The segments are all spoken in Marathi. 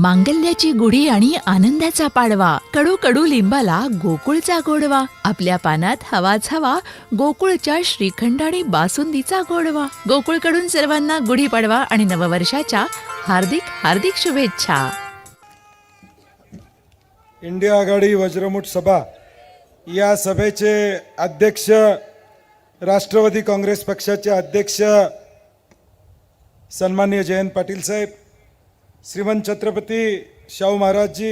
मांगल्याची गुढी आणि आनंदाचा पाडवा. कडू कडू लिंबाला गोकुळचा गोडवा. आपल्या पानात हवाच हवा गोकुळच्या श्रीखंड आणि बासुंदीचा गोडवा. गोकुळकडून सर्वांना गुढी पाडवा आणि नववर्षाच्या हार्दिक हार्दिक शुभेच्छा. इंडिया आघाडी वज्रमुठ सभा. या सभेचे अध्यक्ष राष्ट्रवादी काँग्रेस पक्षाचे अध्यक्ष सन्माननीय जयंत पाटील साहेब. श्रीमंत छत्रपती शाहू महाराजजी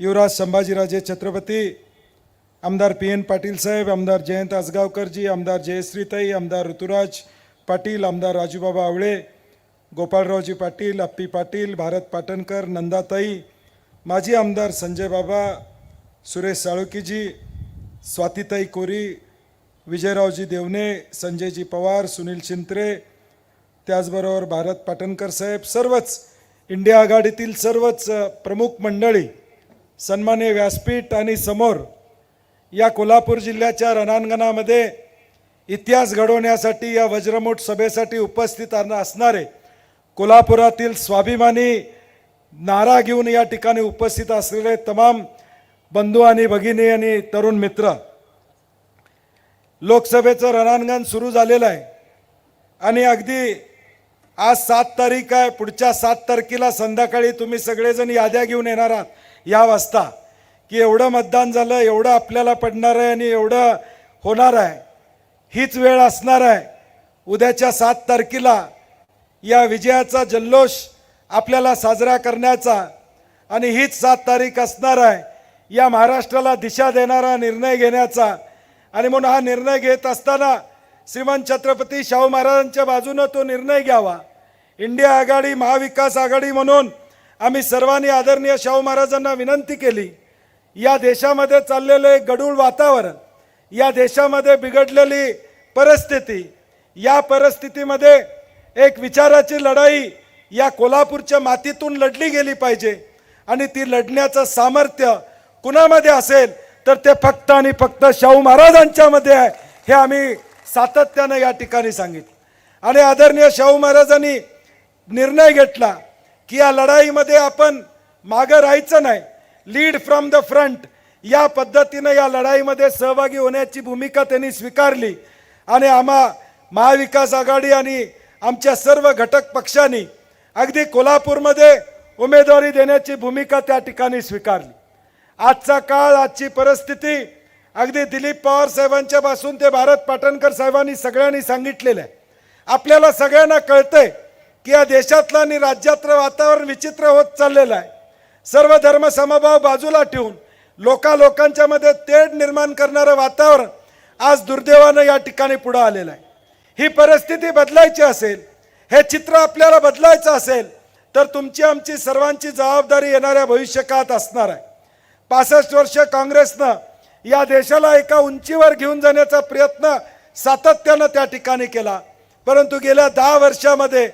युवराज संभाजीराजे छत्रपती आमदार पी एन पाटील साहेब आमदार जयंत आसगावकरजी आमदार जयश्रीताई आमदार ऋतुराज पाटील आमदार राजूबाबा आवळे गोपाळरावजी पाटील अप्पी पाटील भारत पाटणकर नंदाताई माजी आमदार संजय बाबा सुरेश साळुकीजी स्वातीताई कोरी विजयरावजी देवणे संजयजी पवार सुनील शिंत्रे त्याचबरोबर भारत पाटणकर साहेब सर्वच इंडिया आघाडीतील सर्वच प्रमुख मंडळी सन्मान्य व्यासपीठ आणि समोर या कोल्हापूर जिल्ह्याच्या रणांगणामध्ये इतिहास घडवण्यासाठी या वज्रमूठ सभेसाठी उपस्थित असणारे कोल्हापुरातील स्वाभिमानी नारा घेऊन या ठिकाणी उपस्थित असलेले तमाम बंधू आणि भगिनी आणि तरुण मित्र. लोकसभेचं रणांगण सुरू झालेलं आहे. आणि अगदी आज सात तारीख आहे. पुढच्या सात तारखेला संध्याकाळी तुम्ही सगळेजण याद्या घेऊन येणार आहात. या वाजता. की एवढं मतदान झालं एवढं आपल्याला पडणार आहे आणि एवढं होणार आहे. हीच वेळ असणार आहे. उद्याच्या सात तारखेला या विजयाचा जल्लोष आपल्याला साजरा करण्याचा आणि हीच सात तारीख असणार आहे. या महाराष्ट्राला दिशा देणारा निर्णय घेण्याचा. आणि म्हणून हा निर्णय घेत असताना श्रीमान छत्रपती शाहू महाराजांच्या बाजूनं तो निर्णय घ्यावा. इंडिया आघाडी महाविकास आघाडी म्हणून आम्ही सर्वांनी आदरणीय शाहू महाराजांना विनंती केली. या देशामध्ये चाललेले गडूळ वातावरण या देशामध्ये बिघडलेली परिस्थिती या परिस्थितीमध्ये एक विचाराची लढाई या कोल्हापूरच्या मातीतून लढली गेली पाहिजे आणि ती लढण्याचं सामर्थ्य कुणामध्ये असेल तर ते फक्त आणि फक्त शाहू महाराजांच्यामध्ये आहे. हे आम्ही सातत्यानं या ठिकाणी सांगितलं. आणि आदरणीय शाहू महाराजांनी निर्णय घेतला की या लढाईमध्ये आपण मागं राहायचं नाही. लीड फ्रॉम द फ्रंट या पद्धतीनं या लढाईमध्ये सहभागी होण्याची भूमिका त्यांनी स्वीकारली. आणि आम्हा महाविकास आघाडी आणि आमच्या सर्व घटक पक्षांनी अगदी कोल्हापूरमध्ये उमेदवारी देण्याची भूमिका त्या ठिकाणी स्वीकारली. आजचा काळ आजची परिस्थिती अगदी दिलीप पवार साहेबांच्या पासून ते भारत पाटणकर साहेबांनी सगळ्यांनी सांगितलेलं आहे. आपल्याला सगळ्यांना कळतंय की या देशातलं आणि राज्यातलं वातावरण विचित्र होत चाललेलं आहे. सर्व धर्म समभाव बाजूला ठेवून लोका लोकांच्या मध्ये तेढ निर्माण करणारं वातावरण आज दुर्दैवानं या ठिकाणी पुढं आलेलं आहे. ही परिस्थिती बदलायची असेल हे चित्र आपल्याला बदलायचं असेल तर तुमची आमची सर्वांची जबाबदारी येणाऱ्या भविष्यकाळात असणार आहे. पासष्ट वर्ष काँग्रेसनं या देशाला एका उंचीवर घेऊन जाण्याचा प्रयत्न सातत्यानं त्या ठिकाणी केला. परंतु गेल्या दहा वर्षामध्ये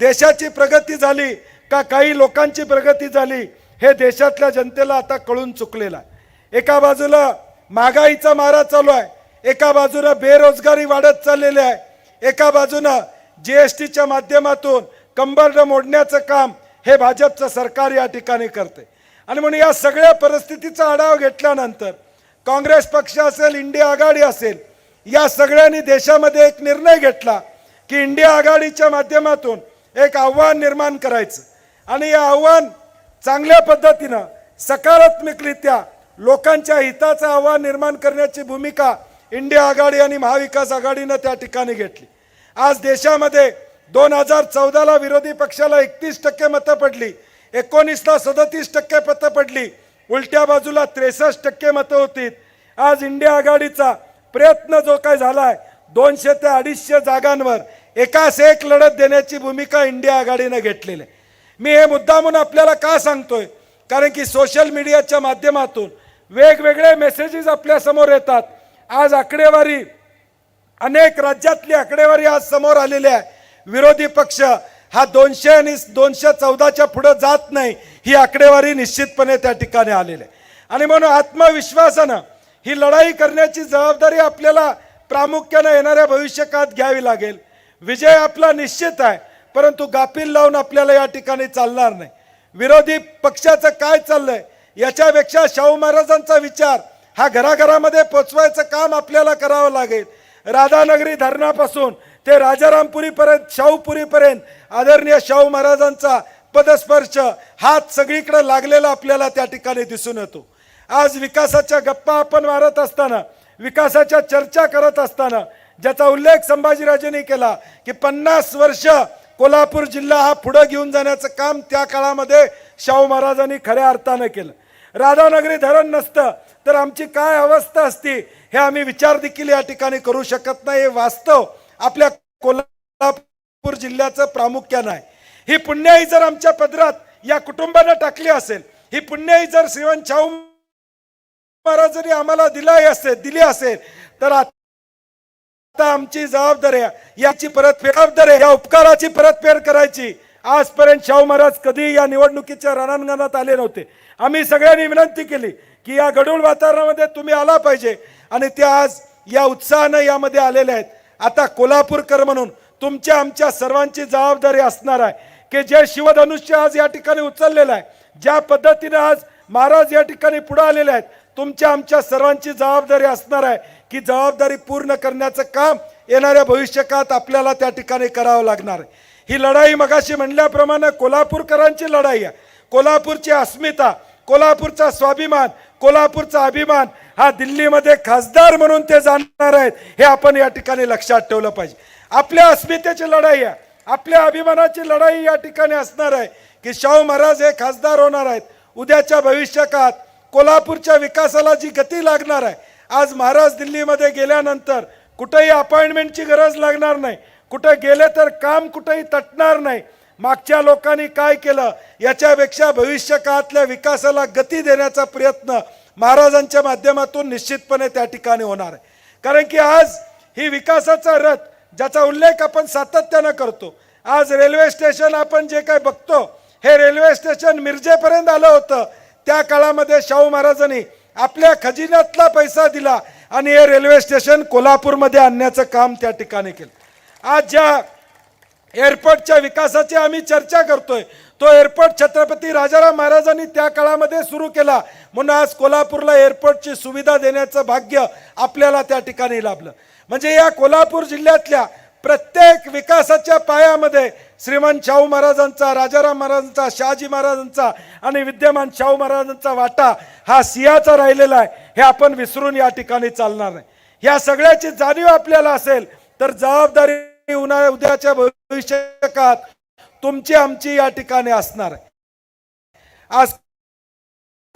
देशाची प्रगती झाली का काही लोकांची प्रगती झाली हे देशातल्या जनतेला आता कळून चुकलेलं आहे. एका बाजूला महागाईचा मारा चालू आहे एका बाजूला बेरोजगारी वाढत चाललेली आहे एका बाजूनं जी एस टीच्या माध्यमातून कंबरड मोडण्याचं काम हे भाजपचं सरकार या ठिकाणी करते आणि म्हणून या सगळ्या परिस्थितीचा आढावा घेतल्यानंतर काँग्रेस पक्ष असेल इंडिया आघाडी असेल या सगळ्यांनी देशामध्ये एक निर्णय घेतला की इंडिया आघाडीच्या माध्यमातून एक आव्हान निर्माण करायचं. आणि हे आव्हान चांगल्या पद्धतीनं सकारात्मकरित्या लोकांच्या हिताचं आव्हान निर्माण करण्याची भूमिका इंडिया आघाडी आणि महाविकास आघाडीनं त्या ठिकाणी घेतली. आज देशामध्ये दोन हजार चौदाला विरोधी पक्षाला एकतीस टक्के मतं पडली एकोणीसला सदतीस टक्के मतं पडली उलट्या बाजूला त्रेसष्ट टक्के मतं होती आज इंडिया आघाडीचा प्रयत्न जो काय झाला आहे दोनशे ते अडीचशे जागांवर एकास एक लढत देण्याची भूमिका इंडिया आघाडीनं घेतलेली आहे. मी हे मुद्दामून आपल्याला का सांगतोय? कारण की सोशल मीडियाच्या माध्यमातून वेगवेगळे मेसेजेस आपल्यासमोर येतात. आज आकडेवारी अनेक राज्यातली आकडेवारी आज समोर आलेली आहे. विरोधी पक्ष हा दोनशे आणि दोनशे चौदाच्या पुढं जात नाही. ही आकडेवारी निश्चितपणे त्या ठिकाणी आलेली आहे. आणि म्हणून आत्मविश्वासानं ही लढाई करण्याची जबाबदारी आपल्याला प्रामुख्यानं येणाऱ्या भविष्यकाळात घ्यावी लागेल. विजय आपला निश्चित आहे परंतु गाफील लावून आपल्याला या ठिकाणी चालणार नाही. विरोधी पक्षाचं काय चाललंय याच्यापेक्षा शाहू महाराजांचा विचार हा घराघरामध्ये पोचवायचं काम आपल्याला करावं लागेल. राधानगरी धरणापासून ते राजारामपुरीपर्यंत शाहूपुरीपर्यंत आदरणीय शाहू महाराजांचा पदस्पर्श हात सगळीकडे लागलेला आपल्याला त्या ठिकाणी दिसून येतो. आज विकासाच्या गप्पा आपण मारत असताना विकासाच्या चर्चा करत असताना ज्याचा उल्लेख संभाजीराजेंनी केला की पन्नास वर्ष कोल्हापूर जिल्हा हा पुढं घेऊन जाण्याचं काम त्या काळामध्ये शाहू महाराजांनी खऱ्या अर्थानं केलं. राधानगरी धरण नसतं तर आमची काय अवस्था असती हे आम्ही विचार देखील या ठिकाणी करू शकत नाही. हे वास्तव आपल्या कोल्हापूर जिल्ह्याचं प्रामुख्यानं आहे. ही पुण्याई जर आमच्या पदरात या कुटुंबानं टाकली असेल ही पुण्याई जर श्रीवन शाहू महाराजांनी आम्हाला दिलाही असेल दिली असेल तर आता आमची जबाबदारी याची परतफेड जबाबदारी या उपकाराची परतफेड करायची. आजपर्यंत शाहू महाराज कधी या निवडणुकीच्या रणांगणात आले नव्हते. आम्ही सगळ्यांनी विनंती केली की या गडूळ वातावरणामध्ये तुम्ही आला पाहिजे आणि ते आज या उत्साहानं यामध्ये आलेले आहेत. आता कोल्हापूरकर म्हणून तुमच्या आमच्या सर्वांची जबाबदारी असणार आहे. की जे शिवधनुष्य आज या ठिकाणी उचललेलं आहे. ज्या पद्धतीने आज महाराज या ठिकाणी पुढे आलेले आहेत तुमच्या आमच्या सर्वांची जबाबदारी असणार आहे की जबाबदारी पूर्ण करण्याचं काम येणाऱ्या भविष्यकाळात आपल्याला त्या ठिकाणी करावं लागणार आहे. ही लढाई मगाशी म्हणल्याप्रमाणे कोल्हापूरकरांची लढाई आहे. कोल्हापूरची अस्मिता कोल्हापूरचा स्वाभिमान कोल्हापूरचा अभिमान हा दिल्लीमध्ये खासदार म्हणून ते जाणार आहेत हे आपण या ठिकाणी लक्षात ठेवलं पाहिजे. आपल्या अस्मितेची लढाई आहे. आपल्या अभिमानाची लढाई या ठिकाणी असणार आहे की शाहू महाराज हे खासदार होणार आहेत. उद्याच्या भविष्यकाळात कोल्हापूरच्या विकासाला जी गती लागणार आहे आज महाराज दिल्लीमध्ये गेल्यानंतर कुठेही अपॉइंटमेंटची गरज लागणार नाही. कुठे गेले तर काम कुठेही तटणार नाही. मागच्या लोकांनी काय केलं याच्यापेक्षा भविष्य काळातल्या विकासाला गती देण्याचा प्रयत्न महाराजांच्या माध्यमातून निश्चितपणे त्या ठिकाणी होणार आहे. कारण की आज ही विकासाचा रथ ज्याचा उल्लेख आपण सातत्यानं करतो. आज रेल्वे स्टेशन आपण जे काय बघतो हे रेल्वे स्टेशन मिरजेपर्यंत आलं होतं. त्या काळामध्ये शाहू महाराजांनी आपल्या खजिन्यातला पैसा दिला आणि हे रेल्वे स्टेशन कोल्हापूरमध्ये आणण्याचं काम त्या ठिकाणी केलं. आज ज्या एअरपोर्टच्या विकासाची आम्ही चर्चा करतोय तो एअरपोर्ट छत्रपती राजाराम महाराजांनी त्या काळामध्ये सुरू केला. म्हणून आज कोल्हापूरला एअरपोर्टची सुविधा देण्याचं भाग्य आपल्याला त्या ठिकाणी लाभलं. म्हणजे या कोल्हापूर जिल्ह्यातल्या प्रत्येक विकासाच्या पायामध्ये श्रीमान शाहू महाराजांचा राजाराम महाराजांचा शहाजी महाराजांचा आणि विद्यमान शाहू महाराजांचा वाटा हा सिंहाचा राहिलेला आहे. हे आपण विसरून या ठिकाणी चालणार नाही. या सगळ्याची जाणीव आपल्याला असेल तर जबाबदारी उन्हाळ्या उद्याच्या भविष्यकात तुमची आमची या ठिकाणी असणार आहे. आज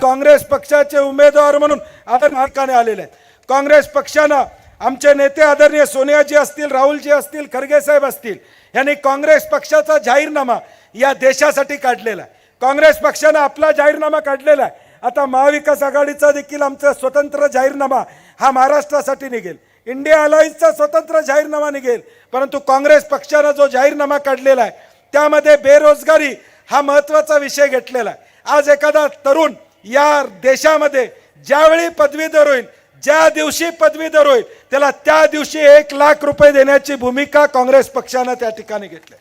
काँग्रेस पक्षाचे उमेदवार म्हणून आता या ठिकाणी आलेले आहेत. काँग्रेस पक्षानं आमचे नेते आदरणीय सोनियाजी असतील राहुलजी असतील खरगे साहेब असतील यांनी काँग्रेस पक्षाचा जाहीरनामा या देशासाठी काढलेला आहे. काँग्रेस पक्षानं आपला जाहीरनामा काढलेला आहे. आता महाविकास आघाडीचा देखील आमचा स्वतंत्र जाहीरनामा हा महाराष्ट्रासाठी निघेल. इंडिया अलायन्सचा स्वतंत्र जाहीरनामा निघेल. परंतु काँग्रेस पक्षानं जो जाहीरनामा काढलेला आहे त्यामध्ये बेरोजगारी हा महत्त्वाचा विषय घेतलेला आहे. आज एखादा तरुण या देशामध्ये ज्यावेळी पदवीधर होईल ज्या दिवशी पदवीधर होईल त्याला त्या दिवशी एक लाख रुपये देण्याची भूमिका काँग्रेस पक्षानं त्या ठिकाणी घेतली.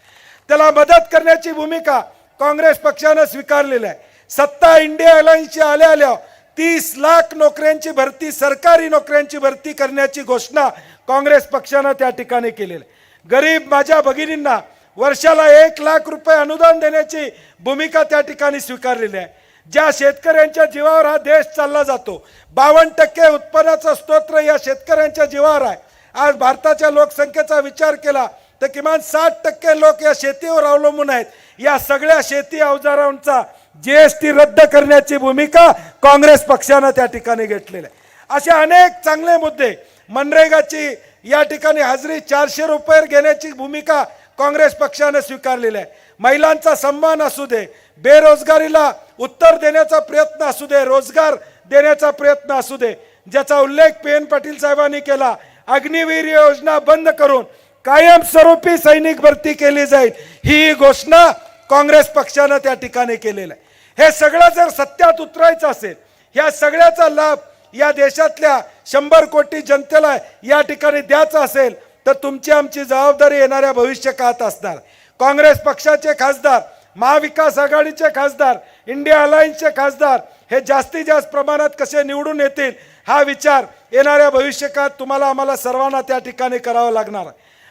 त्याला मदत करण्याची भूमिका काँग्रेस पक्षानं स्वीकारलेली आहे. सत्ता इंडिया अलायन्सची आल्या आल्या तीस लाख नोकऱ्यांची भरती सरकारी नोकऱ्यांची भरती करण्याची घोषणा काँग्रेस पक्षानं त्या ठिकाणी केलेली आहे. गरीब माझ्या भगिनींना वर्षाला एक लाख रुपये अनुदान देण्याची भूमिका त्या ठिकाणी स्वीकारलेली आहे. ज्या शेतकऱ्यांच्या जीवावर हा देश चालला जातो बावन्न टक्के उत्पन्नाचं स्तोत्र या शेतकऱ्यांच्या जीवावर आहे. आज भारताच्या लोकसंख्येचा विचार केला तर किमान साठ टक्के लोक या शेतीवर अवलंबून आहेत. या सगळ्या शेती अवजारांचा जीएसटी रद्द करण्याची भूमिका काँग्रेस पक्षानं त्या ठिकाणी घेतलेली आहे. असे अनेक चांगले मुद्दे मनरेगाची या ठिकाणी हजेरी चारशे रुपये घेण्याची भूमिका काँग्रेस पक्षाने स्वीकारलेलं आहे. महिलांचा सन्मान असू दे बेरोजगारीला उत्तर देण्याचा प्रयत्न असू दे रोजगार देण्याचा प्रयत्न असू दे ज्याचा उल्लेख पी एन पाटील साहेबांनी केला अग्निवीर योजना बंद करून कायमस्वरूपी सैनिक भरती केली जाईल ही घोषणा काँग्रेस पक्षानं त्या ठिकाणी केलेलं आहे. हे सगळं जर सत्यात उतरायचं असेल ह्या सगळ्याचा लाभ या देशातल्या शंभर कोटी जनतेला या ठिकाणी द्यायचा असेल तर तुमची आमची जबाबदारी येणाऱ्या भविष्य काळात असणार. काँग्रेस पक्षाचे खासदार महाविकास आघाडीचे खासदार इंडिया अलायन्सचे खासदार हे जास्तीत जास्त प्रमाणात कसे निवडून येतील हा विचार येणाऱ्या भविष्यकाळात तुम्हाला आम्हाला सर्वांना त्या ठिकाणी करावा लागणार.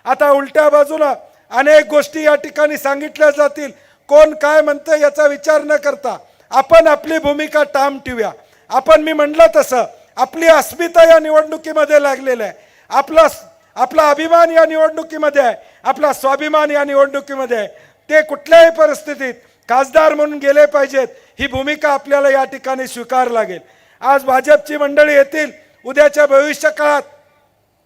आता उलट्या बाजूला अनेक गोष्टी या ठिकाणी सांगितल्या जातील. कोण काय म्हणतं याचा विचार न करता आपण आपली भूमिका ठाम ठेवूया. आपण मी म्हणलं तसं आपली अस्मिता या निवडणुकीमध्ये लागलेलं आहे. आपला आपला अभिमान या निवडणुकीमध्ये आहे. आपला स्वाभिमान या निवडणुकीमध्ये आहे. ते कुठल्याही परिस्थितीत खासदार म्हणून गेले पाहिजेत ही भूमिका आपल्याला या ठिकाणी स्वीकार लागेल. आज भाजपची मंडळी येतील उद्याच्या भविष्य काळात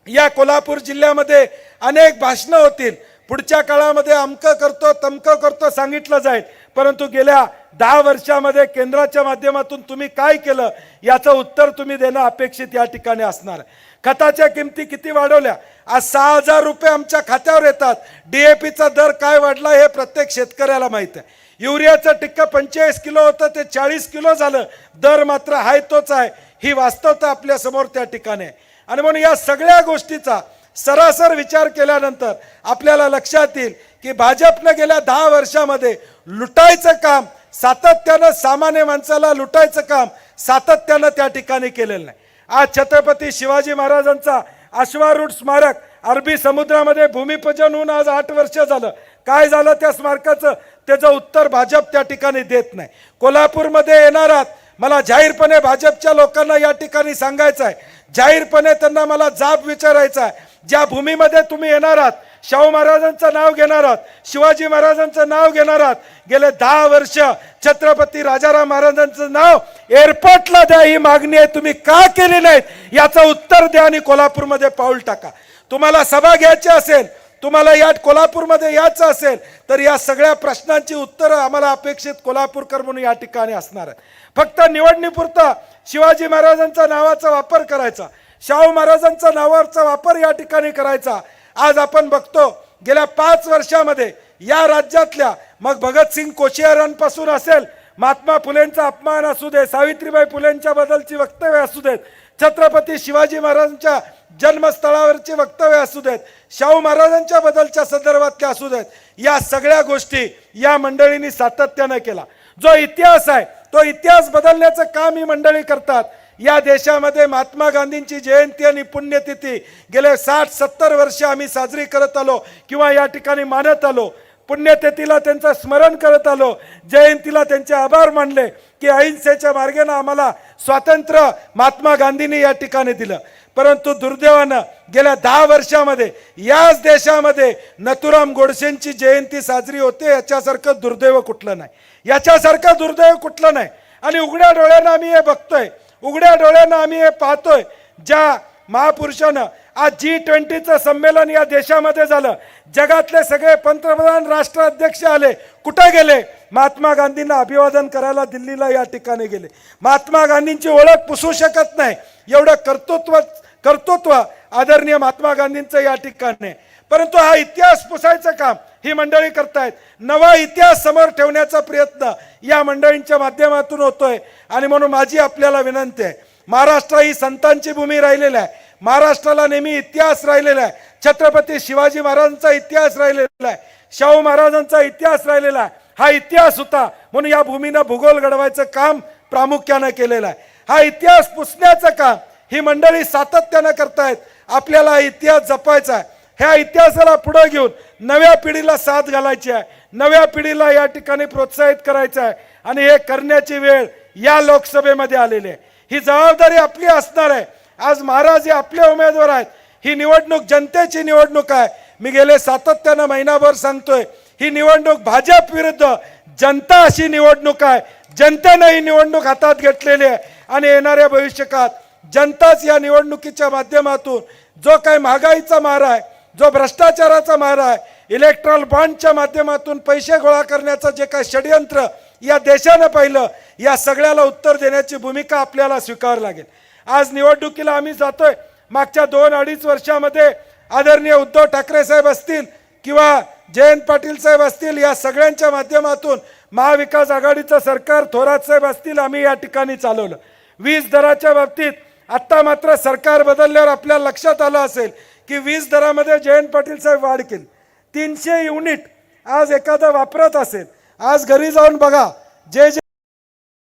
या कोल्हापूर जिल्ह्यामध्ये अनेक भाषणं होतील. पुढच्या काळामध्ये अमकं करतो तमकं करतो सांगितलं जाईल. परंतु गेल्या दहा वर्षामध्ये केंद्राच्या माध्यमातून तुम्ही काय केलं याचं उत्तर तुम्ही देणं अपेक्षित या ठिकाणी असणार. खताच्या किमती किती वाढवल्या? आज सहा हजार रुपये आमच्या खात्यावर येतात. डीएपीचा दर काय वाढला हे प्रत्येक शेतकऱ्याला माहीत आहे. युरियाचं टिक्क पंचेचाळीस किलो होतं ते चाळीस किलो झालं. दर मात्र हाय तोच आहे. ही वास्तवता आपल्यासमोर त्या ठिकाणी आहे. आणि म्हणून या सगळ्या गोष्टीचा सरासर विचार केल्यानंतर आपल्याला लक्षात येईल की भाजपनं गेल्या दहा वर्षामध्ये लुटायचं काम सातत्यानं सामान्य माणसाला लुटायचं काम सातत्यानं त्या ठिकाणी केलेलं नाही. आज छत्रपती शिवाजी महाराजांचा अश्वारूढ स्मारक अरबी समुद्रामध्ये भूमिपूजन होऊन आज आठ वर्ष झालं. काय झालं त्या स्मारकाचं? त्याचं उत्तर भाजप त्या ठिकाणी देत नाही. कोल्हापूरमध्ये येणारात मला जाहीरपणे भाजपच्या लोकांना या ठिकाणी सांगायचं आहे. जाहीरपणे त्यांना मला जाब विचारायचा आहे. ज्या भूमीमध्ये तुम्ही येणार आहात शाहू महाराजांचं नाव घेणार आहात शिवाजी महाराजांचं नाव घेणार आहात. गेले दहा वर्ष छत्रपती राजाराम महाराजांचं नाव एअरपोर्टला द्या ही मागणी आहे. तुम्ही का केली नाहीत? याचं उत्तर द्या आणि कोल्हापूरमध्ये पाऊल टाका. तुम्हाला सभा घ्यायची असेल तुम्हाला या कोल्हापूरमध्ये यायचं असेल तर या सगळ्या प्रश्नांची उत्तरं आम्हाला अपेक्षित कोल्हापूरकर म्हणून या ठिकाणी असणार आहेत. फक्त निवडणुकीपुरता शिवाजी महाराजांचा नावाचा वापर करायचा शाहू महाराजांचा नावाचा वापर या ठिकाणी करायचा आज आपण बघतो गेल्या पाच वर्षामध्ये या राज्यातल्या मग भगतसिंग कोशियारांपासून असेल महात्मा फुलेंचा अपमान असू दे सावित्रीबाई फुलेंच्या बद्दलची वक्तव्य असू देत छत्रपती शिवाजी महाराजांच्या जन्मस्थळावरची वक्तव्य असू देत शाहू महाराजांच्या बद्दलच्या संदर्भातल्या असू देत या सगळ्या गोष्टी या मंडळींनी सातत्यानं केला. जो इतिहास आहे तो इतिहास बदलण्याचं काम ही मंडळी करतात. या देशामध्ये महात्मा गांधींची जयंती आणि पुण्यतिथी गेले साठ सत्तर वर्ष आम्ही साजरी करत आलो किंवा या ठिकाणी मानत आलो. पुण्यतिथीला त्यांचं स्मरण करत आलो. जयंतीला त्यांचे आभार मानले की अहिंसेच्या मार्गाने आम्हाला स्वातंत्र्य महात्मा गांधींनी या ठिकाणी दिलं. परंतु दुर्दैवानं गेल्या दहा वर्षामध्ये याच देशामध्ये नथुराम गोडसेंची जयंती साजरी होते याच्यासारखं दुर्दैव कुठलं नाही. याच्यासारखं दुर्दैव कुठलं नाही. आणि उघड्या डोळ्यानं आम्ही हे बघतोय. उघड्या डोळ्यानं आम्ही हे पाहतोय ज्या महापुरुषानं आज जी ट्वेंटीचं संमेलन या देशामध्ये झालं. जगातले सगळे पंतप्रधान राष्ट्राध्यक्ष आले. कुठे गेले? महात्मा गांधींना अभिवादन करायला दिल्लीला या ठिकाणी गेले. महात्मा गांधींची ओळख पुसू शकत नाही. एवढं कर्तृत्व कर्तृत्व आदरणीय महात्मा गांधींचं या ठिकाणी परंतु हा इतिहास पुसायचं काम ही मंडळी करतायत. नवा इतिहास समोर ठेवण्याचा प्रयत्न या मंडळींच्या माध्यमातून होतोय. आणि म्हणून माझी आपल्याला विनंती आहे महाराष्ट्र ही संतांची भूमी राहिलेली आहे. महाराष्ट्राला नेहमी इतिहास राहिलेला आहे. छत्रपती शिवाजी महाराजांचा इतिहास राहिलेला आहे. शाहू महाराजांचा इतिहास राहिलेला आहे. हा इतिहास होता. म्हणून या भूमीनं भूगोल घडवायचं काम प्रामुख्यानं केलेलं आहे. हा इतिहास पुसण्याचं काम ही मंडळी सातत्यानं करतायत. आपल्याला हा इतिहास जपायचा आहे. ह्या इतिहासाला पुढे घेऊन नव्या पिढीला साथ घालायची आहे. नव्या पिढीला या ठिकाणी प्रोत्साहित करायचं आहे. आणि हे करण्याची वेळ या लोकसभेमध्ये आलेली आहे. ही जबाबदारी आपली असणार आहे. आज महाराज हे आपले उमेदवार आहेत. ही निवडणूक जनतेची निवडणूक आहे. मी गेले सातत्यानं महिनाभर सांगतोय ही निवडणूक भाजप विरुद्ध जनता अशी निवडणूक आहे. जनतेनं ही निवडणूक हातात घेतलेली आहे. आणि येणाऱ्या भविष्यकाळात जनताच या निवडणुकीच्या माध्यमातून जो काही महागाईचा मारा आहे जो भ्रष्टाचाराचा मारा आहे इलेक्ट्रॉल बॉन्डच्या माध्यमातून पैसे गोळा करण्याचं जे काही षडयंत्र या देशानं पाहिलं या सगळ्याला उत्तर देण्याची भूमिका आपल्याला स्वीकारावी लागेल. आज निवडणुकीला आम्ही जातोय. मागच्या दोन अडीच वर्षामध्ये आदरणीय उद्धव ठाकरे साहेब असतील किंवा जयंत पाटील साहेब असतील या सगळ्यांच्या माध्यमातून महाविकास आघाडीचं सरकार थोरात साहेब असतील आम्ही या ठिकाणी चालवलं. वीज दराच्या बाबतीत आत्ता मात्र सरकार बदलल्यावर आपल्या लक्षात आलं असेल की वीज दरामध्ये जयंत पाटील साहेब वाढ केली. तीनशे युनिट आज एखादा वापरत असेल. आज घरी जाऊन बघा. जे जे